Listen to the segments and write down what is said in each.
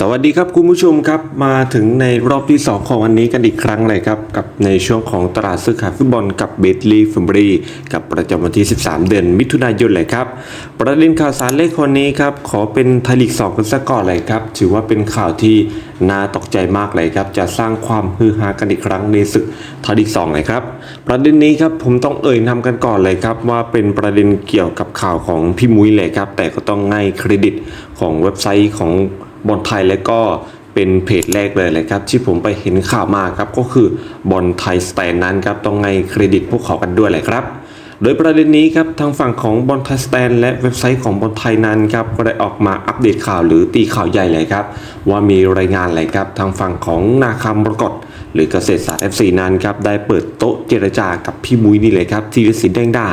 สวัสดีครับคุณผู้ชมครับมาถึงในรอบที่ 2 ของวันนี้กันอีกครั้งเลยครับ กับในช่วงของตลาดซื้อขายฟุตบอลกับเบสลีฟิมบรีกับประจำวันที่ 13 เดือนมิถุนายนเลยครับ ประเด็นข่าวสารเลขคนนี้ครับ ขอเป็นไทยลีก2กันซะก่อนเลยครับ ถือว่าเป็นข่าวที่น่าตกใจมากเลยครับ จะสร้างความฮือฮากันอีกครั้งในศึกไทยลีก2เลยครับ ประเด็นนี้ครับผมต้องเอ่ยนำกันก่อนเลยครับ ว่าเป็นประเด็นเกี่ยวกับข่าวของพี่มุ้ยเลยครับแต่ก็ต้องให้เครดิตของเว็บไซต์ของ บอลไทยและก็เป็นเพจแรกเลยเลยครับ ที่ผมไปเห็นข่าวมาครับก็คือบอลไทยสแตนนั้นครับต้องให้เครดิตพวกเขากันด้วยเลยครับโดยประเด็นนี้ครับทางฝั่งของบอลไทยสแตนและเว็บไซต์ของบอลไทยนั้นครับก็ได้ออกมาอัปเดตข่าวหรือตีข่าวใหญ่เลยครับว่ามีรายงานเลยครับทางฝั่งของนาคามรกตหรือเกษตรศาสตร์ FC นั้นครับได้เปิดโต๊ะเจรจากับพี่มุ้ยนี่เลยครับทีรศิลป์แดงดา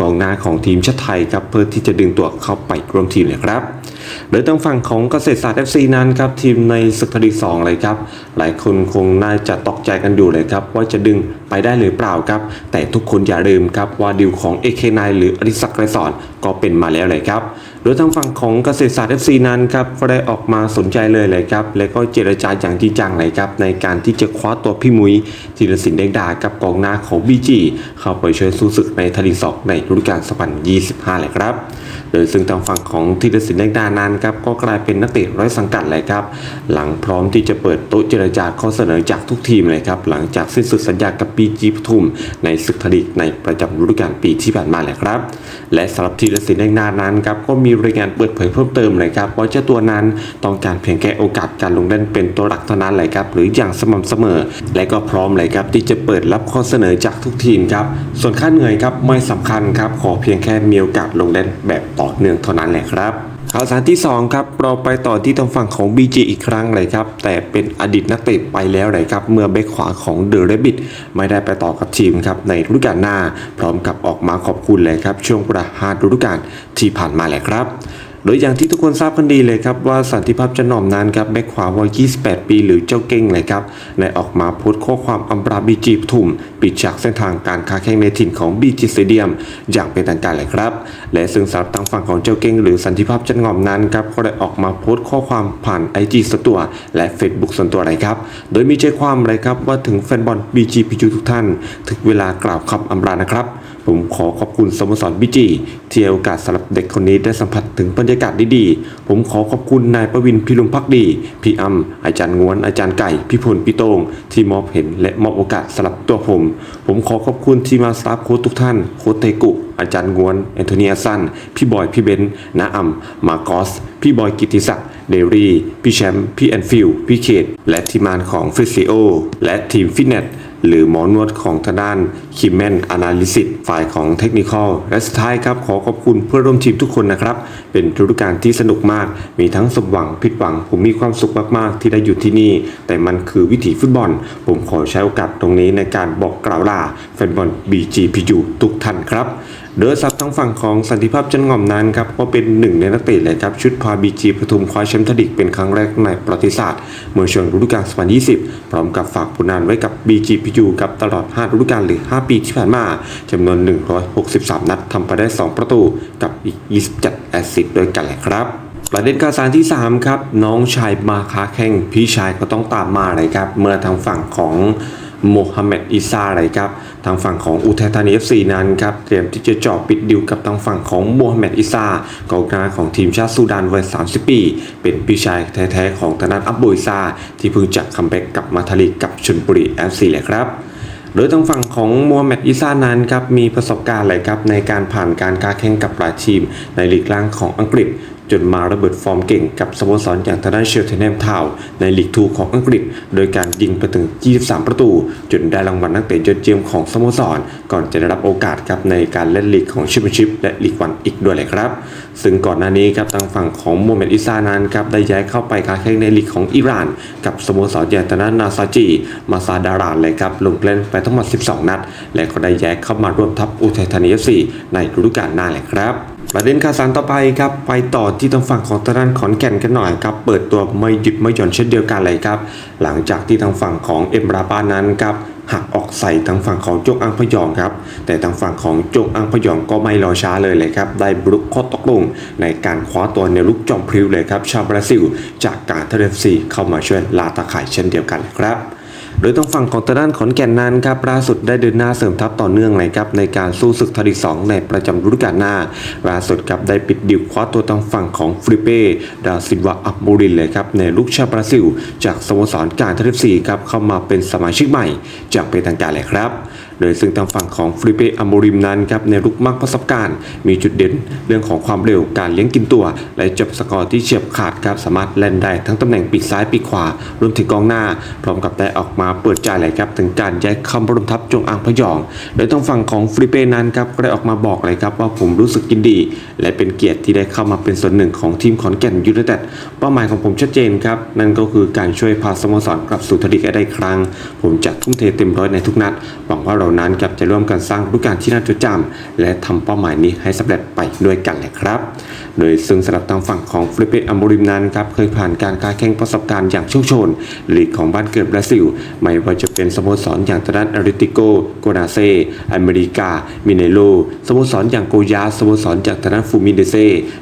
กองหน้าของทีมชาติไทยครับเพื่อที่จะดึงตัวเข้าไปร่วมทีมเลยครับ โดยทางฝั่งของเกษตรศาสตร์ FC นั้นครับทีมในศึกทลีสองเลยครับ หลายคนคงน่าจะตกใจกันอยู่เลยครับ ว่าจะดึงไปได้หรือเปล่าครับ แต่ทุกคนอย่าลืมครับว่าดิวของ AK9 หรืออริศักดิ์ไรสอนก็เป็นมาแล้วเลยครับ โดยทางฝั่งของเกษตรศาสตร์ FC นั้นครับก็ได้ออกมาสนใจเลยเลยครับและก็เจรจาอย่างจริงจังเลยครับในการที่จะคว้าตัวพี่มุ้ยธีรศิลป์แดงดากับกองหน้าของ BG เข้าไปช่วยสู้ศึกในทลีกสองในฤดูกาล2025เลยครับโดยซึ่งทางฝั่งของธีรศิลป์แดงดานั้นครับก็กลายเป็นนักเตะร้อยสังกัดเลยครับหลังพร้อมที่จะเปิดโต๊ะเจรจาข้อเสนอจากทุกทีมเลยครับหลังจากสิ้นสุดสัญญากับปีจีปทุม ในศึกทลีในประจำฤดูกาลปีที่ผ่านมาแหละครับ และสำหรับธีรศิลป์แดงดานั้นครับก็มีรายงานเปิดเผยเพิ่มเติมเลยครับว่าเจ้าตัวนั้นต้องการเพียงแค่โอกาสการลงเล่นเป็นตัวหลักเท่านั้นเลยครับหรืออย่างสม่ำเสมอ และก็พร้อมเลยครับที่จะเปิดรับข้อเสนอจากทุกทีมครับส่วนค่าเหนื่อยครับไม่สำคัญครับขอเพียงแค่มีโอกาสลงเล่นแบบต่อเนื่องเท่านั้นแหละครับ ข่าวสารที่ 2 ครับ เราไปต่อที่ทางฝั่งของ BG อีกครั้งเลยครับ แต่เป็นอดีตนักเตะไปแล้วเลยครับ เมื่อเบคขวาของเดอะเรบิทไม่ได้ไปต่อกับทีมครับ ในฤดูกาลหน้า พร้อมกับออกมาขอบคุณเลยครับ ช่วงประหารฤดูกาลที่ผ่านมาแหละครับ โดยอย่างที่ทุกคนทราบกันดีเลยครับว่าสันติภาพจันหน่อมนั้นครับแบ็คขวาวัย 28 ปี หรือเจ้าเก่งเลยครับได้ออกมาโพสต์ข้อความอำปราบีจีปทุม ปิดฉากเส้นทางการค้าแข่งในถิ่นของบีจีสเตเดียม อย่างเป็นทางการเลยครับ และซึ่งสำหรับทางฝั่งของเจ้าเก่งหรือสันติภาพจันหน่อมนั้นครับก็ได้ออกมาโพสต์ข้อความผ่านไอจีส่วนตัวและ Facebook ส่วนตัวเลยครับโดยมีใจความเลยครับว่าถึงแฟนบอลบีจีพีทุกท่าน ถึงเวลากล่าวคำอำลานะครับ ผมขอขอบคุณสโมสรบีจีที่ให้โอกาสสำหรับเด็กคนนี้ได้สัมผัสถึงบรรยากาศดีๆ ผมขอขอบคุณนายประวินพิรุมพักดี พี่อัมอาจารย์งวน อาจารย์ไก่ พี่พลพี่โตง ที่มอบเห็นและมอบโอกาสสำหรับตัวผม ผมขอขอบคุณที่มาสตาฟโค้ชทุกท่าน โค้ชเตกุอาจารย์งวนแอนโทเนีอาซัน พี่บอย พี่เบนซ์นาอัมมาร์กอสพี่บอยกิติศักดิ์ เดรี่ พี่แชมป์ พี่แอนฟิล พี่เขต และทีมงานของฟิสิโอ และทีมฟิตเนส หรือหมอนวดของทางด้านคิมแมนอนาลิซิสฝ่ายของเทคนิคอลและสุดท้ายครับ ขอขอบคุณเพื่อนร่วมทีมทุกคนนะครับ เป็นธุรการที่สนุกมาก มีทั้งสมหวังผิดหวัง ผมมีความสุขมากๆ ที่ได้อยู่ที่นี่ แต่มันคือวิถีฟุตบอล ผมขอใช้โอกาสตรงนี้ในการบอกกล่าวลาแฟนบอล BGPU ทุกท่านครับ โดยสับทั้งฝั่งของสันติภาพจันงอมนั้นครับก็เป็นหนึ่งในนักเตะเลยครับชุดพาบีจีปทุมคว้าแชมป์ทลีกเป็นครั้งแรกในประวัติศาสตร์เมื่อช่วงฤดูกาล 2020 พร้อมกับฝากผลงานไว้กับ BGPU กับตลอด 5 ฤดูกาลหรือ 5 ปีที่ผ่านมาจำนวน 163 นัดทำไปได้ 2 ประตูกับอีก 27 แอสซิสต์ด้วยกันแหละครับประเด็นข่าวสารที่ 3 ครับ น้องชายมาค้าแข่งพี่ชายก็ต้องตามมาเลยครับ เมื่อทางฝั่งของ โมฮัมเหม็ดอิซาเลยครับทางฝั่งของอุทัยธานี FC นั้นครับเตรียมที่จะเจาะปิดดิวกับทางฝั่งของโมฮัมเหม็ดอิซากองกลางของทีมชาติซูดานวัย 30 ปี เป็นพี่ชายแท้ๆของทางด้านอับบุยซาที่เพิ่งจะคัมแบ็กกลับมาทลีกกับชลบุรี FC เลยครับโดยทางฝั่งของโมฮัมเหม็ดอิซานั้นครับมีประสบการณ์เลยครับในการผ่านการค้าแข่งกับหลายทีมในลีกล่างของอังกฤษ จนมาระเบิดฟอร์มเก่งกับสโมสรอย่างทางด้านเชลเทนแนมทาวในลีกทูของอังกฤษ โดยการยิงไปถึง 23 ประตู จนได้รางวัลนักเตะยอดเยี่ยมของสโมสร ก่อนจะได้รับโอกาสครับในการเล่นลีกของแชมเปี้ยนชิพและลีกวันอีกด้วยเลยครับ ซึ่งก่อนหน้านี้ครับทางฝั่งของโมเมนต์อิซานั้นครับได้ย้ายเข้าไปค้าแข่งในลีกของอิหร่าน กับสโมสรอย่างทางด้านนาซาจีมาซาดารานเลยครับลงเล่นไปทั้งหมด 12 นัด และก็ได้ย้ายเข้ามาร่วมทัพอุทัยธานี FC ในฤดูกาลหน้าเลยครับ ประเด็นข่าวสารต่อไปครับไปต่อที่ทางฝั่งของทางด้านขอนแก่นกันหน่อยครับเปิดตัวไม่หยุดไม่หย่อนเช่นเดียวกันเลยครับ หลังจากที่ทางฝั่งของเอ็มราบานั้นครับหักออกใส่ทางฝั่งของโจงอังพยองครับ แต่ทางฝั่งของโจงอังพยองก็ไม่รอช้าเลยเลยครับ ได้บรุกข้อตกลงในการคว้าตัวในลุกจอมพริ้วเลยครับ ชาวบราซิล จากการเทเลฟซีเข้ามาช่วยลาตาข่ายเช่นเดียวกันครับ โดยต้องฝั่งของตะด้านขอนแก่นนั้นครับล่าสุดได้เดินหน้าเสริมทัพต่อเนื่องเลยครับในการสู้ศึกทาริสองในประจำฤดูกาลหน้าล่าสุดครับได้ปิดดิวคว้าตัวทางฝั่งของฟริเป้ดาซินวาอับบูรินเลยครับในลูกชาบราซิล จากสโมสรการทเลซีครับเข้ามาเป็นสมาชิกใหม่จากเป็นทางการเลยครับ โดยซึ่งทางฝั่งของฟริเป้อัมโบริมนั้นครับในลุกมักประสบการณ์ มีจุดเด่นเรื่องของความเร็วการเลี้ยงกินตัว และจบสกอร์ที่เฉียบขาดครับสามารถเล่นได้ทั้งตำแหน่งปีกซ้ายปีกขวารวมถึงกองหน้า พร้อมกับได้ออกมาเปิดใจเลยครับถึงการย้ายคำรมทัพจงอางพยอง โดยทางฝั่งของฟริเป้นั้นครับก็ได้ออกมาบอกเลยครับว่าผมรู้สึกยินดี และเป็นเกียรติที่ได้เข้ามาเป็นส่วนหนึ่งของทีมขอนแก่นยูไนเต็ดเป้าหมายของผมชัดเจนครับนั่นก็คือการช่วยพาสโมสรกลับสู่ทลีกได้ครั้ง ผมจะทุ่มเทเต็มร้อยในทุกนัดหวังว่าเรานั้นครับจะร่วมกันสร้างฤดูกาลที่น่าจดจำและทำเป้าหมายนี้ให้สำเร็จไปด้วยกันเลยครับ โดยซึ่งสำหรับทางฝั่งของฟลิปเปอัมบริมนั้นครับเคยผ่านการการแข่งประสบการณ์อย่างโชคโชนลีกของบ้านเกิดบราซิลไม่ว่าจะ เป็นสโมสรอย่างทางด้านอาริติโกโกนาเซอเมริกา มิเนโลสโมสรอย่างโกยาสโมสรจากทางด้านฟูมิเดเซ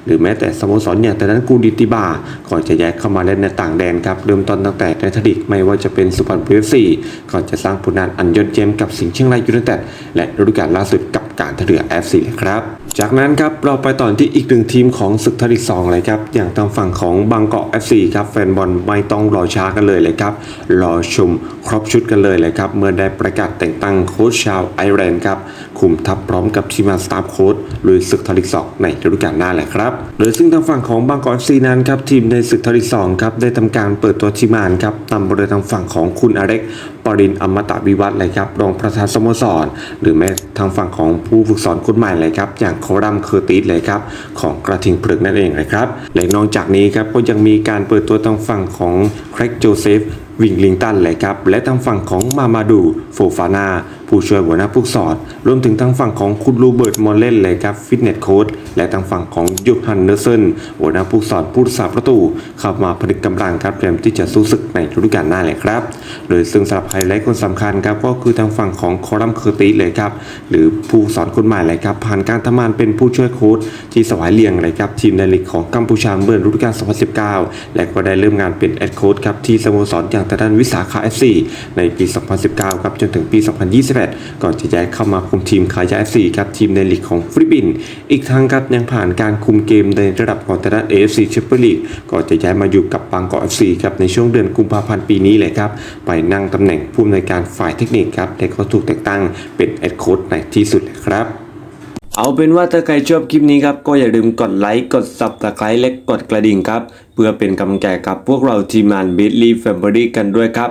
หรือแม้แต่สโมสรอย่างทางด้านกูดิติบาก่อนจะย้ายเข้ามาเล่นในต่างแดนครับเริ่มต้นตั้งแต่ในทลีกไม่ว่าจะเป็นสุพรรณบุรีเอฟซีก่อนจะสร้างผลงานอันยอดเยี่ยมกับสิงห์เชียงรายยูไนเต็ดและฤดูกาลล่าสุดกับการท่าเรือ FC เลยครับ จากนั้นครับเราไปต่อที่อีกหนึ่งทีมของศึกทลิกสองเลยครับอย่างทางฝั่งของบางกอก FC ครับแฟนบอลไม่ต้องรอช้ากันเลยเลยครับรอชมครบชุดกันเลยเลยครับเมื่อได้ประกาศแต่งตั้งโค้ชชาวไอร์แลนด์ครับคุมทัพพร้อมกับทีมงานสตาฟโค้ช ลุยศึกทลีกสองในฤดูกาลหน้าแหละครับโดยซึ่งทางฝั่งของบางกอก FC นั้นครับทีมในศึกทลีกสองครับได้ทำการเปิดตัวทีมานครับนำโดยทางฝั่งของคุณอเล็กปรินอมตะวิวัฒน์เลยครับรองประธานสโมสร หรือแม้ทางฝั่งของผู้ฝึกสอนคนใหม่เลยครับอย่างโครัมเคอร์ติสเลยครับของกระทิงเปลือกนั่นเองนะครับและนอกจากนี้ครับก็ยังมีการเปิดตัวทางฝั่งของแครกโจเซฟวิงลิงตันเลยครับและทางฝั่งของมามาดูโฟฟานาผู้ช่วยหัวหน้าผู้สอนรวมถึงทางฝั่งของคุณรูเบิร์ตมอลเลนเลยครับฟิตเนสโค้ชและทางฝั่งของยูฮันเนอร์เซนหัวหน้าผู้สอนผู้รักษาประตูเข้ามาผนึกกำลังครับเตรียมที่จะสู้ศึกในฤดูกาลหน้าเลยครับ โดยซึ่งสำหรับไฮไลท์คนสำคัญครับก็คือทางฝั่งของคอรัมเคอร์ติสเลยครับหรือผู้สอนคนใหม่เลยครับผ่านการทำงานเป็นผู้ช่วยโค้ชที่สวายเลียงเลยครับทีมในลีกของกัมพูชาเมื่อฤดูกาล 2019 และก็ได้เริ่มงานเป็นแอดโค้ชครับที่สโมสรอย่างทางด้านวิสาขา FC ในปี 2019ครับจนถึงปี2021 ก่อนจะย้ายเข้ามาคุมทีมขายา FC ครับทีมในลีกของฟิลิปปินส์อีกทั้งครับยังผ่านการคุมเกมในระดับของทาด้าน AFC Champions League ก่อนจะย้ายมาอยู่กับบางกอก FC ครับในช่วงเดือนกุมภาพันธ์ปีนี้เลยครับ ไปนั่งตำแหน่งผู้อำนวยการฝ่ายเทคนิคครับและก็ถูกแต่งตั้งเป็นแอดโค้ชในที่สุดเลยครับเอาเป็นว่าถ้าใครชอบคลิปนี้ครับก็อย่าลืมกดไลค์กด subscribe และกดกระดิ่งครับ เพื่อเป็นกำลังใจกับพวกเราทีมงาน b i t l y Family กันด้วยครับ